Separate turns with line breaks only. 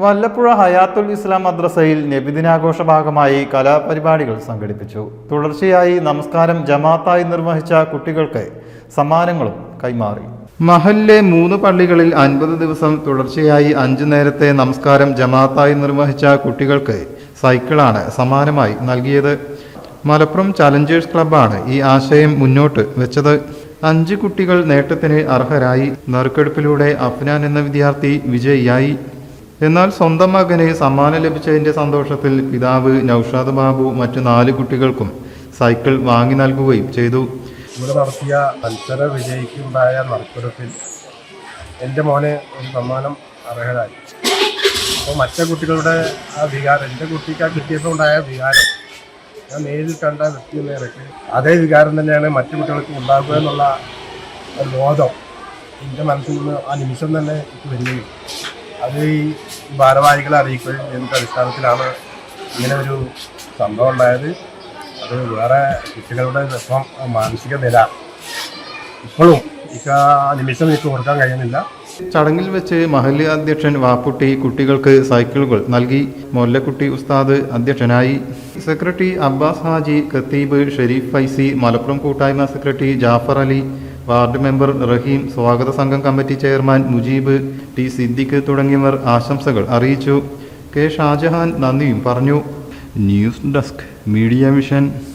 വല്ലപ്പുഴ ഹയാത്തുൽ ഇസ്ലാം മദ്രസയിൽ നബിദിനാഘോഷ ഭാഗമായി കലാപരിപാടികൾ സംഘടിപ്പിച്ചു. തുടർച്ചയായി നമസ്കാരം ജമാഅത്തായി നിർവഹിച്ച കുട്ടികൾക്ക് സമ്മാനങ്ങളും കൈമാറി. മഹലിലെ മൂന്ന് പള്ളികളിൽ അൻപത് ദിവസം തുടർച്ചയായി അഞ്ചു നേരത്തെ നമസ്കാരം ജമാഅത്തായി നിർവഹിച്ച കുട്ടികൾക്ക് സൈക്കിളാണ് സമ്മാനമായി നൽകിയത്. മലപ്പുറം ചലഞ്ചേഴ്സ് ക്ലബ്ബാണ് ഈ ആശയം മുന്നോട്ട് വെച്ചത്. അഞ്ച് കുട്ടികൾ നേട്ടത്തിന് അർഹരായി. നറുക്കെടുപ്പിലൂടെ അഫ്നാൻ എന്ന വിദ്യാർത്ഥി വിജയിയായി. എന്നാൽ സ്വന്തം മകന് സമ്മാനം ലഭിച്ചതിന്റെ സന്തോഷത്തിൽ പിതാവ് നൌഷാദ് ബാബു മറ്റു നാല് കുട്ടികൾക്കും സൈക്കിൾ വാങ്ങി നൽകുകയും ചെയ്തു.
ഇവിടെ നടത്തിയ മത്സര വിജയിക്കുണ്ടായ നറുക്കെടുപ്പിൽ എന്റെ മോനെ ഒരു സമ്മാനം അർഹരായി. അപ്പോൾ മറ്റു കുട്ടികളുടെ ആ വികാരം എന്റെ കുട്ടിക്ക് ആ കിട്ടിയപ്പോൾ ഉണ്ടായ വികാരം ഞാൻ നേരിൽ കണ്ട വ്യക്തി എന്ന അതേ വികാരം തന്നെയാണ് മറ്റു കുട്ടികൾക്ക് ഉണ്ടാകുക എന്നുള്ള ബോധം എന്റെ മനസ്സിൽ നിന്ന് ആ നിമിഷം തന്നെ എനിക്ക് വരികയും അത് ഈ ഭാരവാഹികളെ അറിയിക്കുകയും എന്ത് അടിസ്ഥാനത്തിലാണ് ഇങ്ങനെ ഒരു സംഭവം ഉണ്ടായത്. അത് വേറെ കുട്ടികളുടെ വിഷമം മാനസിക നില. ഇപ്പോഴും ആ നിമിഷം എനിക്ക് ഓർക്കാൻ കഴിയുന്നില്ല.
ചടങ്ങിൽ വെച്ച് മഹല്ല് അധ്യക്ഷൻ വാപ്പുട്ടി കുട്ടികൾക്ക് സൈക്കിളുകൾ നൽകി. മൊല്ലക്കുട്ടി ഉസ്താദ് അധ്യക്ഷനായി. സെക്രട്ടറി അബ്ബാസ് ഹാജി ഖത്തീബ് ഷെരീഫ് ഫൈസി മലപ്പുറം കൂട്ടായ്മ secretary Jafar Ali ward member Rahim സ്വാഗത സംഘം committee chairman Mujeeb T Siddique തുടങ്ങിയവർ ആശംസകൾ അറിയിച്ചു. കെ ഷാജഹാൻ നന്ദിയും പറഞ്ഞു. News desk media mission.